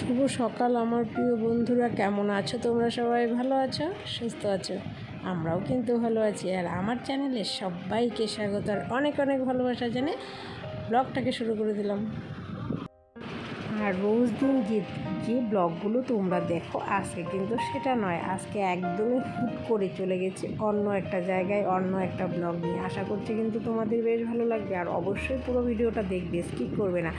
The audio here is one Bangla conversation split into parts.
শুভ সকাল, আমার প্রিয় বন্ধুরা। কেমন আছো? তোমরা সবাই ভালো আছো? সুস্থ আছো? আমরাও কিন্তু ভালো আছি। আর আমার চ্যানেলে সবাইকে স্বাগত। আর অনেক অনেক ভালোবাসা জানে ব্লগটাকে শুরু করে দিলাম। আর রোজ দিন যে যে ব্লগগুলো তোমরা দেখো, আজকে কিন্তু সেটা নয়। আজকে একদমই হুট করে চলে গেছি অন্য একটা জায়গায়, অন্য একটা ব্লগ নিয়ে। আশা করছি কিন্তু তোমাদের বেশ ভালো লাগবে। আর অবশ্যই পুরো ভিডিওটা দেখবে, স্কিপ করবে না।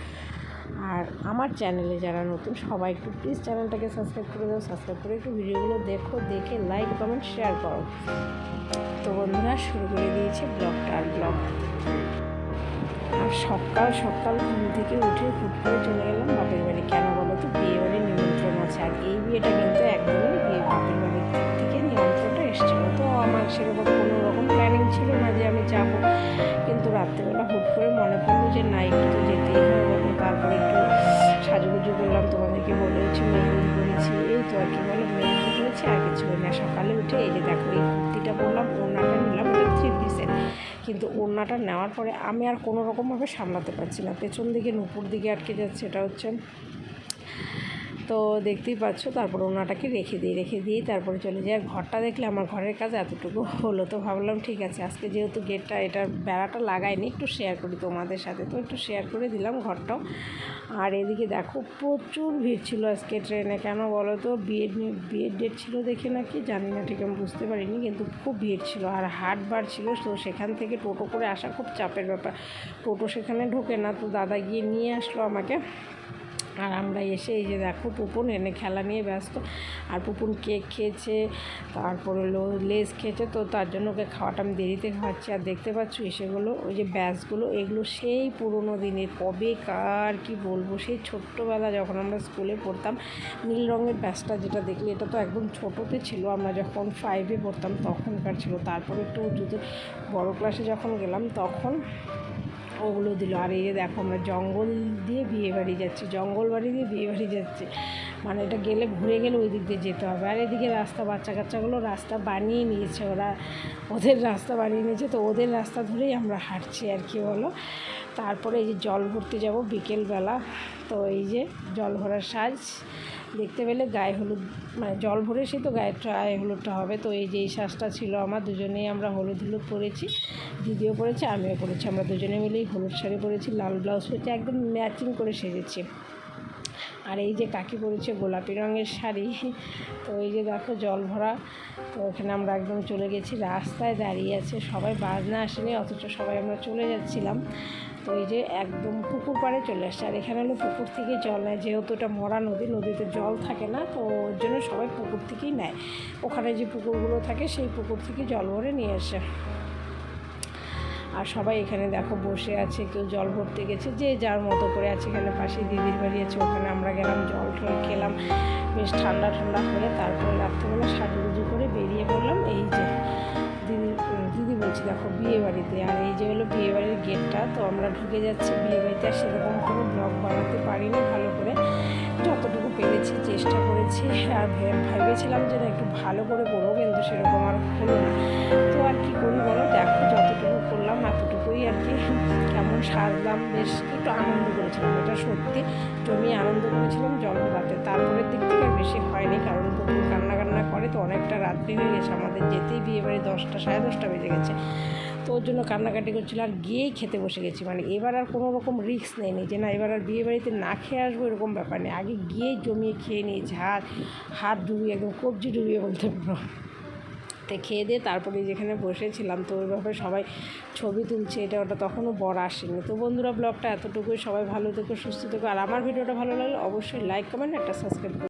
আর আমার চ্যানেলে যারা নতুন, সবাই একটু প্লিজ চ্যানেলটাকে সাবস্ক্রাইব করে দাও সাবস্ক্রাইব করে একটু ভিডিওগুলো দেখো, দেখে লাইক কমেন্ট শেয়ার করো। তো বন্ধুরা, শুরু করে দিয়েছে ব্লগটা আর ব্লগ। আর সকাল সকাল ঘুম থেকে উঠে হুট করে চলে গেলাম বাপের বাড়ি। কেন বলো তো? বিয়ে বাড়ির নিমন্ত্রণ আছে। আর এই বিয়েটা কিন্তু একদমই বিয়ে বাপের বাড়ির হুট করে মনে পড়ল যে, না, একটু তো যেতেই হবে। তারপরে একটু সাজুগুজু করলাম, তোমাদেরকে বলে হচ্ছে মেহেন্দি করেছি এই তো আর কি বলো মেহেন্দি করেছি আর কিছু না। সকালে উঠে এই যে দেখো, এই কুর্তিটা বললাম, ওড়নাটা নিলাম থ্রি পিসের কিন্তু ওড়নাটা নেওয়ার পরে আমি আর কোনো রকমভাবে সামলাতে পারছি না। পেছন দিকে, নুপুর দিকে আটকে যাচ্ছে, এটা হচ্ছে তো দেখতেই পাচ্ছ, তারপর ওনাটাকে রেখে দিই, রেখে দিয়ে তারপরে চলে যাই। আর ঘরটা দেখলে আমার ঘরের কাজ এতটুকু হলো তো ভাবলাম, ঠিক আছে, আজকে যেহেতু গেটটা এটার বেড়াটা লাগাইনি, একটু শেয়ার করি তোমাদের সাথে। তো একটু শেয়ার করে দিলাম ঘরটাও। আর এদিকে দেখো, প্রচুর ভিড় ছিল আজকে ট্রেনে। কেন বলো তো বিয়ের বিয়ের ডেট ছিল দেখে নাকি? জানি না, ঠিক আমি বুঝতে পারিনি, কিন্তু খুব ভিড় ছিল। আর হাট বার ছিল, তো সেখান থেকে টোটো করে আসা খুব চাপের ব্যাপার। টোটো সেখানে ঢোকে না, তো দাদা গিয়ে নিয়ে আসলো আমাকে। আর আমরা এসে এই যে দেখো পুপুন এনে খেলা নিয়ে ব্যস্ত। আর পুপুন কেক খেয়েছে, তারপরে লেস খেয়েছে, তো তার জন্য ওকে খাওয়াটা আমি দেরিতে খাওয়াচ্ছি। আর দেখতে পাচ্ছ এসেগুলো, ওই যে ব্যাসগুলো এগুলো সেই পুরোনো দিনের কবে কার কি বলব? সেই ছোট্টবেলা যখন আমরা স্কুলে পড়তাম, নীল রঙের ব্যাসটা যেটা দেখলে, এটা তো একদম ছোটোতে ছিল, আমরা যখন ফাইভে পড়তাম, তখনকার ছিল। তারপরে একটু উঁচুতে, বড় ক্লাসে যখন গেলাম, তখন ওগুলো দিল। আর এই দেখো, আমরা জঙ্গল দিয়ে বিয়ে বাড়ি যাচ্ছি, জঙ্গল বাড়ি দিয়ে বিয়ে বাড়ি যাচ্ছি। মানে এটা গেলে, ঘুরে গেলে ওই দিক দিয়ে যেতে হবে। আর এদিকে রাস্তা বাচ্চা কাচ্চাগুলো রাস্তা বানিয়ে নিয়েছে ওরা। ওদের রাস্তা বানিয়ে নিয়েছে, তো ওদের রাস্তা ধরেই আমরা হাঁটছি আর কি বলো। তারপরে এই যে জল ভরতে যাব বিকেলবেলা। তো এই যে জল ভরার সাজ দেখতে পেলে গায়ে হলুদ মানে জল ভরে সে তো গায়ে গায়ে হলুদটা হবে। তো এই যে এই সাজটা ছিল আমার, দুজনেই আমরা হলুদ হলুদ পরেছি। দিদিও পরেছে, আমিও পরেছি। আমরা দুজনে মিলেই হলুদ শাড়ি পরেছি, লাল ব্লাউজ পরেছি, একদম ম্যাচিং করে সেজেছি। আর এই যে কাকি পরেছে গোলাপি রঙের শাড়ি, তো এই যে দেখো জল ভরা, তো এখানে আমরা একদম চলে গেছি। রাস্তায় দাঁড়িয়ে আছে, সবাই বাজনা আসেনি, অথচ সবাই আমরা চলে যাচ্ছিলাম। তো এই যে একদম পুকুর পাড়ে চলে আসছে। আর এখানে হলো পুকুর থেকে জল নেয়, যেহেতু এটা মরা নদী, নদীতে জল থাকে না, তো ওর জন্য সবাই পুকুর থেকেই নেয়। ওখানে যে পুকুরগুলো থাকে, সেই পুকুর থেকে জল ভরে নিয়ে আসে। আর সবাই এখানে দেখো বসে আছে, কেউ জল ভরতে গেছে, যে যার মতো করে আছে এখানে পাশে দিদির বাড়ি আছে, ওখানে আমরা গেলাম, জল টল খেলাম। বেশ ঠান্ডা ঠান্ডা হয়ে তারপরে রাত্রেবেলা সাজুগুজু করে বেরিয়ে তো আমরা ঢুকে যাচ্ছি বিয়ে বাড়িতে আর সেরকম কোনো ব্লগ বানাতে পারিনি ভালো করে। যতটুকু পেরেছি চেষ্টা করেছি আর ভেবেছিলাম যে একটু ভালো করে করব, কিন্তু সেরকম আর হলো না। তো আর কি করি বলো? দেখো যতটুকু করলাম এতটুকুই আর কি। কেমন সাজলাম বেশ একটু আনন্দ করেছিলাম, এটা সত্যি। জমিয়ে আনন্দ করেছিলাম, জল রাতে তারপরের দিক থেকে আর বেশি হয়নি, কারণ পুকুর কান্না কান্না করে তো অনেকটা রাত্রি হয়ে গেছে। আমাদের যেতেই বিয়ে বাড়ি দশটা, সাড়ে দশটা বেজে গেছে। ওর জন্য কান্নাকাটি করছিল আর গিয়েই খেতে বসে গেছি। মানে এবার আর কোনো রকম রিস্ক নেই যে না, এবার আর বিয়ে বাড়িতে না খেয়ে আসব এরকম ব্যাপার নেই। আগে গিয়েই জমিয়ে খেয়ে নিয়েছি হাত হাত ডুবিয়ে একদম কবজি ডুবিয়ে বলতে পারো। তো খেয়ে দিয়ে তারপরে যেখানে বসেছিলাম, তো ওইভাবে সবাই ছবি তুলছে, এটা ওটা তখনও বড় আসেনি। তো বন্ধুরা, ব্লগটা এতটুকুই। সবাই ভালো থেকো, সুস্থ থেকো। আর আমার ভিডিওটা ভালো লাগলে অবশ্যই লাইক কমেন্ট একটা সাবস্ক্রাইব